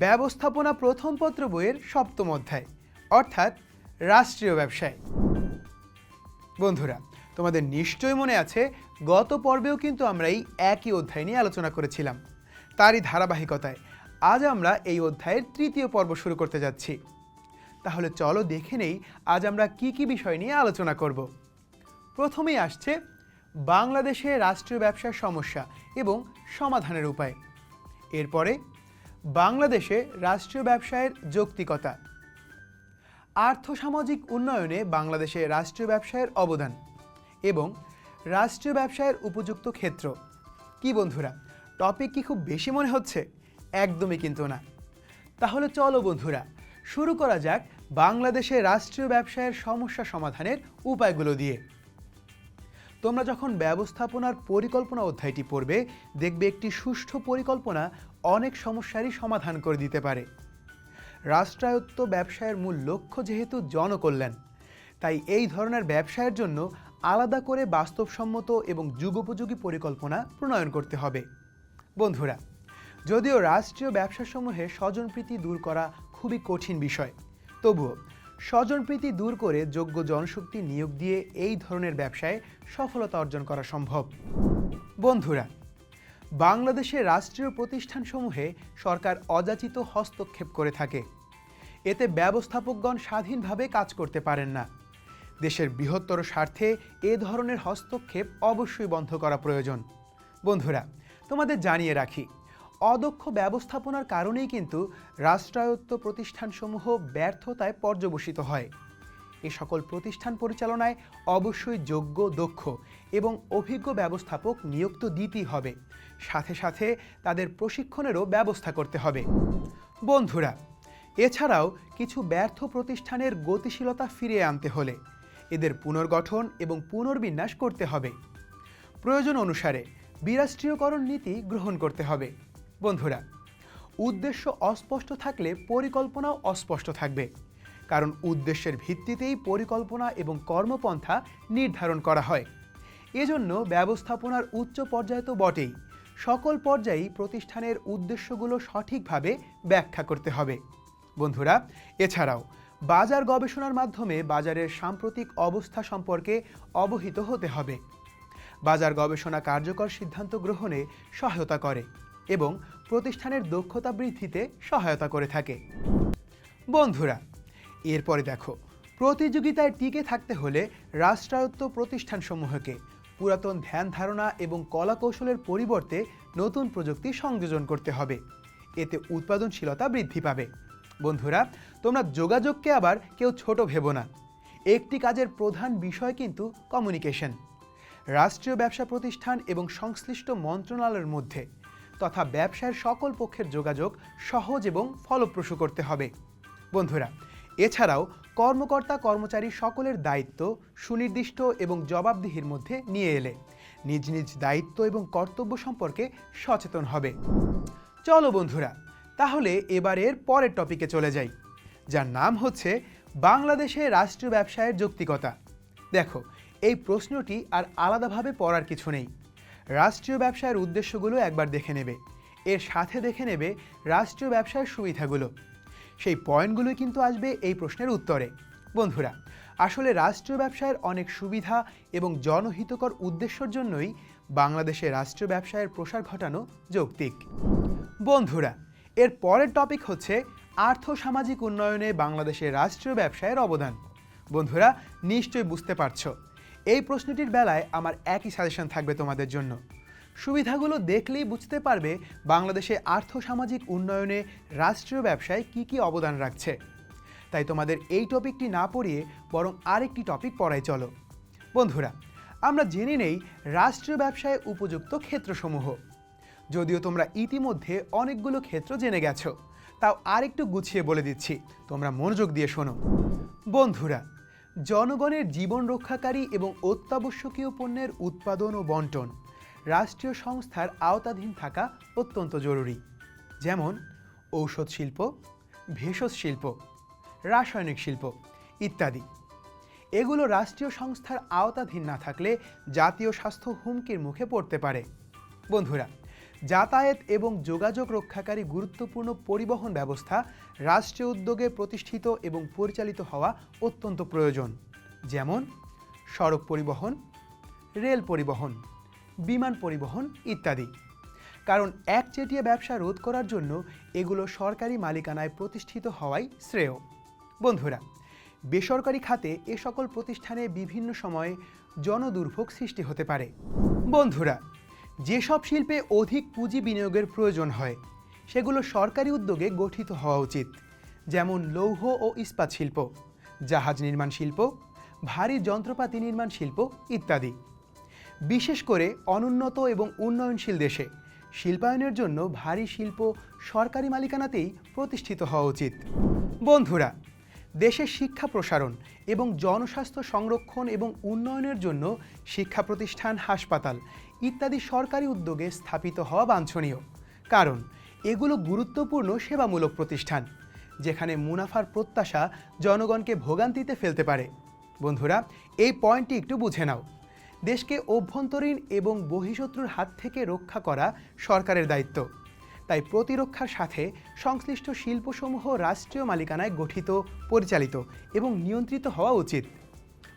ব্যবস্থাপনা প্রথম পত্র বইয়ের সপ্তম অধ্যায়, অর্থাৎ রাষ্ট্রীয় ব্যবসায়। বন্ধুরা, তোমাদের নিশ্চয়ই মনে আছে, গত পর্বেও কিন্তু আমরা এই একই অধ্যায় নিয়ে আলোচনা করেছিলাম। তারই ধারাবাহিকতায় আজ আমরা এই অধ্যায়ের তৃতীয় পর্ব শুরু করতে যাচ্ছি। তাহলে চলো দেখে নেই, আজ আমরা কি কি বিষয় নিয়ে আলোচনা করব। প্রথমেই আসছে বাংলাদেশে রাষ্ট্রীয় ব্যবসার সমস্যা এবং সমাধানের উপায়। এরপরে বাংলাদেশে রাষ্ট্রীয় ব্যবসায়ের যৌক্তিকতা। আর্থসামাজিক উন্নয়নে বাংলাদেশে রাষ্ট্রীয় ব্যবসায়ের অবদান এবং রাষ্ট্রীয় ব্যবসায়ের উপযুক্ত ক্ষেত্র। কি বন্ধুরা টপিক কি খুব বেশি মনে হচ্ছে? একদমই কিন্তু না। তাহলে চলো বন্ধুরা, শুরু করা যাক বাংলাদেশে রাষ্ট্রীয় ব্যবসায়ের সমস্যা সমাধানের উপায়গুলো দিয়ে। তোমরা যখন ব্যবস্থাপনার পরিকল্পনা অধ্যায়টি পড়বে, দেখবে একটি সুষ্ঠু পরিকল্পনা অনেক সমস্যারই সমাধান করে দিতে পারে। রাষ্ট্রায়ত্ত ব্যবসায়ের মূল লক্ষ্য যেহেতু জনকল্যাণ, তাই এই ধরনের ব্যবসায়ের জন্য আলাদা করে বাস্তবসম্মত এবং যুগোপযোগী পরিকল্পনা প্রণয়ন করতে হবে। বন্ধুরা, যদিও রাষ্ট্রীয় ব্যবসাসমূহে স্বজনপ্রীতি দূর করা খুবই কঠিন বিষয়, তবুও স্বজনপ্রীতি দূর করে যোগ্য জনশক্তি নিয়োগ দিয়ে এই ধরনের ব্যবসায় সফলতা অর্জন করা সম্ভব। বন্ধুরা বাংলাদেশে রাষ্ট্রীয় প্রতিষ্ঠানসমূহে সরকার অযাচিত হস্তক্ষেপ করে থাকে। এতে ব্যবস্থাপকগণ স্বাধীনভাবে কাজ করতে পারেন না। দেশের বৃহত্তর স্বার্থে এ ধরনের হস্তক্ষেপ অবশ্যই বন্ধ করা প্রয়োজন। বন্ধুরা, তোমাদের জানিয়ে রাখি অদক্ষ ব্যবস্থাপনার কারণেই কিন্তু রাষ্ট্রায়ত্ত প্রতিষ্ঠানসমূহ ব্যর্থতায় পর্যবসিত হয়। এ সকল প্রতিষ্ঠান পরিচালনায় অবশ্যই যোগ্য, দক্ষ এবং অভিজ্ঞ ব্যবস্থাপক নিয়োগ তো দিতেই হবে। সাথে সাথে তাদের প্রশিক্ষণেরও ব্যবস্থা করতে হবে। বন্ধুরা, এছাড়াও কিছু ব্যর্থ প্রতিষ্ঠানের গতিশীলতা ফিরিয়ে আনতে হলে এদের পুনর্গঠন এবং পুনর্বিন্যাস করতে হবে। প্রয়োজন অনুসারে বিরাষ্ট্রীয়করণ নীতি গ্রহণ করতে হবে। বন্ধুরা, উদ্দেশ্য অস্পষ্ট থাকলে পরিকল্পনাও অস্পষ্ট থাকবে। কারণ উদ্দেশ্যের ভিত্তিতেই পরিকল্পনা এবং কর্মপন্থা নির্ধারণ করা হয়। এজন্য ব্যবস্থাপনার উচ্চ পর্যায়ে তো বটেই। সকল পর্যায়েই প্রতিষ্ঠানের উদ্দেশ্যগুলো সঠিকভাবে ব্যাখ্যা করতে হবে। বন্ধুরা, এছাড়াও বাজার গবেষণার মাধ্যমে বাজারের সাম্প্রতিক অবস্থা সম্পর্কে অবহিত হতে হবে। বাজার গবেষণা কার্যকর সিদ্ধান্ত গ্রহণে সহায়তা করে। এবং প্রতিষ্ঠানের দক্ষতা বৃদ্ধিতে সহায়তা করে থাকে। বন্ধুরা, এরপরে দেখো, প্রতিযোগিতায় টিকে থাকতে হলে রাষ্ট্রায়ত্ত প্রতিষ্ঠানসমূহকে পুরাতন ধ্যান ধারণা এবং কলাকৌশলের পরিবর্তে নতুন প্রযুক্তি সংযোজন করতে হবে। এতে উৎপাদনশীলতা বৃদ্ধি পাবে। বন্ধুরা, তোমরা যোগাযোগকে আবার কেউ ছোট ভেবো না। একটি কাজের প্রধান বিষয় কিন্তু কমিউনিকেশন। রাষ্ট্রীয় ব্যবসা প্রতিষ্ঠান এবং সংশ্লিষ্ট মন্ত্রণালয়ের মধ্যে তথা ব্যবসায়ের সকল পক্ষের যোগাযোগ সহজ এবং ফলপ্রসূ করতে হবে। বন্ধুরা, এছাড়াও কর্মকর্তা কর্মচারী সকলের দায়িত্ব সুনির্দিষ্ট এবং জবাবদিহির মধ্যে নিয়ে এলে। নিজ নিজ দায়িত্ব এবং কর্তব্য সম্পর্কে সচেতন হবে। চলো বন্ধুরা, তাহলে এবারের পরের টপিকে চলে যাই, যার নাম হচ্ছে বাংলাদেশে রাষ্ট্রীয় ব্যবসায়ের যৌক্তিকতা। দেখো, এই প্রশ্নটি আর আলাদাভাবে পড়ার কিছু নেই। রাষ্ট্রীয় ব্যবসায়ের উদ্দেশ্যগুলো একবার দেখে নেবে। এর সাথে দেখে নেবে রাষ্ট্রীয় ব্যবসায়ের সুবিধাগুলো। সেই পয়েন্টগুলোই কিন্তু আসবে এই প্রশ্নের উত্তরে। বন্ধুরা, আসলে রাষ্ট্রীয় ব্যবসায়ের অনেক সুবিধা এবং জনহিতকর উদ্দেশ্যর জন্যই বাংলাদেশে রাষ্ট্রীয় ব্যবসায়ের প্রসার ঘটানো যৌক্তিক। বন্ধুরা, এর পরের টপিক হচ্ছে আর্থসামাজিক উন্নয়নে বাংলাদেশের রাষ্ট্রীয় ব্যবসায়ের অবদান। বন্ধুরা, নিশ্চয়ই বুঝতে পারছ। এই প্রশ্নটির বেলায় আমার একই সাজেশন থাকবে তোমাদের জন্য। সুবিধাগুলো দেখলেই বুঝতে পারবে বাংলাদেশে আর্থসামাজিক উন্নয়নে রাষ্ট্রীয় ব্যবসায় কি কি অবদান রাখছে। তাই তোমাদের এই টপিকটি না পড়িয়ে বরং আরেকটি টপিক পড়াই চলো। বন্ধুরা, আমরা জেনে নেই রাষ্ট্রীয় ব্যবসায় উপযুক্ত ক্ষেত্রসমূহ। যদিও তোমরা ইতিমধ্যে অনেকগুলো ক্ষেত্র জেনে গেছো, তাও আরেকটু গুছিয়ে বলে দিচ্ছি, তোমরা মনোযোগ দিয়ে শোনো। বন্ধুরা জনগণের জীবন রক্ষাকারী এবং অত্যাবশ্যকীয় পণ্যের উৎপাদন ও বন্টন রাষ্ট্রীয় সংস্থার আওতাধীন থাকা অত্যন্ত জরুরি। যেমন ঔষধ শিল্প, ভেষজ শিল্প, রাসায়নিক শিল্প ইত্যাদি। এগুলো রাষ্ট্রীয় সংস্থার আওতাধীন না থাকলে জাতীয় স্বাস্থ্য হুমকির মুখে পড়তে পারে। বন্ধুরা যাতায়াত এবং যোগাযোগ রক্ষাকারী গুরুত্বপূর্ণ পরিবহন ব্যবস্থা রাষ্ট্রীয় উদ্যোগে প্রতিষ্ঠিত এবং পরিচালিত হওয়া অত্যন্ত প্রয়োজন। যেমন, সড়ক পরিবহন, রেল পরিবহন, বিমান পরিবহন ইত্যাদি। কারণ একচেটিয়া ব্যবসা রোধ করার জন্য এগুলো সরকারি মালিকানায় প্রতিষ্ঠিত হওয়াই শ্রেয়। বন্ধুরা, বেসরকারি খাতে এ সকল প্রতিষ্ঠানে বিভিন্ন সময়ে জনদুর্ভোগ সৃষ্টি হতে পারে। বন্ধুরা যেসব শিল্পে অধিক পুঁজি বিনিয়োগের প্রয়োজন হয়, সেগুলো সরকারি উদ্যোগে গঠিত হওয়া উচিত, যেমন লৌহ ও ইস্পাত শিল্প, জাহাজ নির্মাণ শিল্প, ভারী যন্ত্রপাতি নির্মাণ শিল্প ইত্যাদি। বিশেষ করে অনুন্নত এবং উন্নয়নশীল দেশে শিল্পায়নের জন্য ভারী শিল্প সরকারি মালিকানাতেই প্রতিষ্ঠিত হওয়া উচিত। বন্ধুরা দেশের শিক্ষা প্রসারণ এবং জনস্বাস্থ্য সংরক্ষণ এবং উন্নয়নের জন্য শিক্ষা প্রতিষ্ঠান, হাসপাতাল ইত্যাদি সরকারি উদ্যোগে স্থাপিত হওয়া বাঞ্ছনীয়। কারণ, এগুলো গুরুত্বপূর্ণ সেবামূলক প্রতিষ্ঠান, যেখানে মুনাফার প্রত্যাশা জনগণকে ভোগান্তিতে ফেলতে পারে। বন্ধুরা, এই পয়েন্টটি একটু বুঝে নাও। দেশকে অভ্যন্তরীণ এবং বহিঃশত্রুর হাত থেকে রক্ষা করা সরকারের দায়িত্ব। তাই প্রতিরক্ষার সাথে সংশ্লিষ্ট শিল্পসমূহ রাষ্ট্রীয় মালিকানায় গঠিত, পরিচালিত এবং নিয়ন্ত্রিত হওয়া উচিত।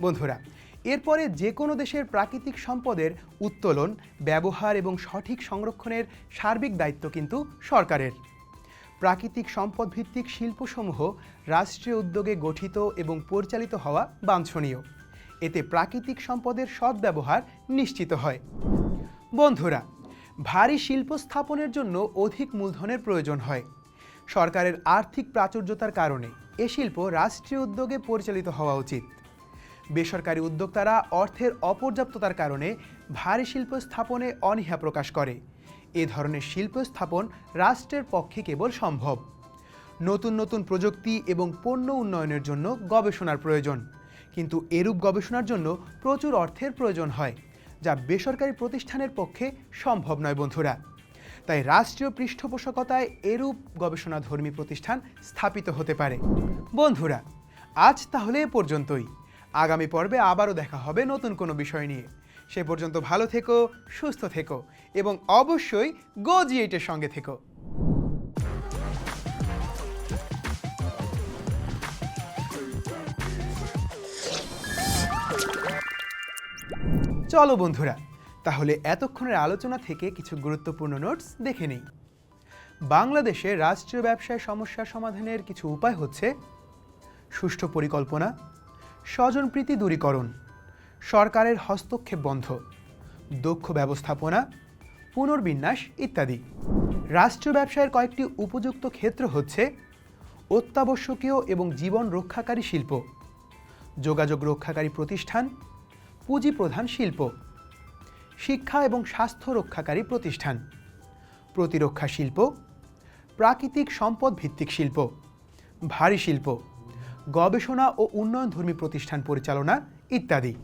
বন্ধুরা, এরপরে যে কোনো দেশের প্রাকৃতিক সম্পদের উত্তোলন, ব্যবহার এবং সঠিক সংরক্ষণের সার্বিক দায়িত্ব কিন্তু সরকারের। প্রাকৃতিক সম্পদ ভিত্তিক শিল্পসমূহ রাষ্ট্রীয় উদ্যোগে গঠিত এবং পরিচালিত হওয়া বাঞ্ছনীয়। এতে প্রাকৃতিক সম্পদের সদ্ব্যবহার নিশ্চিত হয়। বন্ধুরা ভারী শিল্প স্থাপনের জন্য অধিক মূলধনের প্রয়োজন হয়। সরকারের আর্থিক প্রাচুর্যতার কারণে এ শিল্প রাষ্ট্রীয় উদ্যোগে পরিচালিত হওয়া উচিত। বেসরকারি উদ্যোক্তারা অর্থের অপর্যাপ্ততার কারণে ভারী শিল্প স্থাপনে অনীহা প্রকাশ করে। এ ধরনের শিল্প স্থাপন রাষ্ট্রের পক্ষে কেবল সম্ভব। নতুন নতুন প্রযুক্তি এবং পণ্য উন্নয়নের জন্য গবেষণার প্রয়োজন। কিন্তু এরূপ গবেষণার জন্য প্রচুর অর্থের প্রয়োজন হয়। যা বেসরকারি প্রতিষ্ঠানের পক্ষে সম্ভব নয় বন্ধুরা। তাই রাষ্ট্রীয় পৃষ্ঠপোষকতায় এরূপ গবেষণাধর্মী প্রতিষ্ঠান স্থাপিত হতে পারে। বন্ধুরা, আজ তাহলে এ পর্যন্তই। আগামী পর্বে আবারও দেখা হবে নতুন কোনো বিষয় নিয়ে। সে পর্যন্ত ভালো থেকো, সুস্থ থেকো এবং অবশ্যই গো জি এইটের সঙ্গে থেকো। চলো বন্ধুরা, তাহলে এতক্ষণের আলোচনা থেকে কিছু গুরুত্বপূর্ণ নোটস দেখে নেই। বাংলাদেশে রাষ্ট্রীয় ব্যবসায় সমস্যা সমাধানের কিছু উপায় হচ্ছে সুষ্ঠু পরিকল্পনা স্বজনপ্রীতি দূরীকরণ, সরকারের হস্তক্ষেপ বন্ধ, দক্ষ ব্যবস্থাপনা, পুনর্বিন্যাস ইত্যাদি। রাষ্ট্রীয় ব্যবসায়ের কয়েকটি উপযুক্ত ক্ষেত্র হচ্ছে অত্যাবশ্যকীয় এবং জীবন রক্ষাকারী শিল্প, যোগাযোগ রক্ষাকারী প্রতিষ্ঠান পুঁজি প্রধান শিল্প। শিক্ষা এবং স্বাস্থ্য রক্ষাকারী প্রতিষ্ঠান। প্রতিরক্ষা শিল্প, প্রাকৃতিক সম্পদ ভিত্তিক শিল্প, ভারী শিল্প, গবেষণা ও উন্নয়নধর্মী প্রতিষ্ঠান পরিচালনা ইত্যাদি।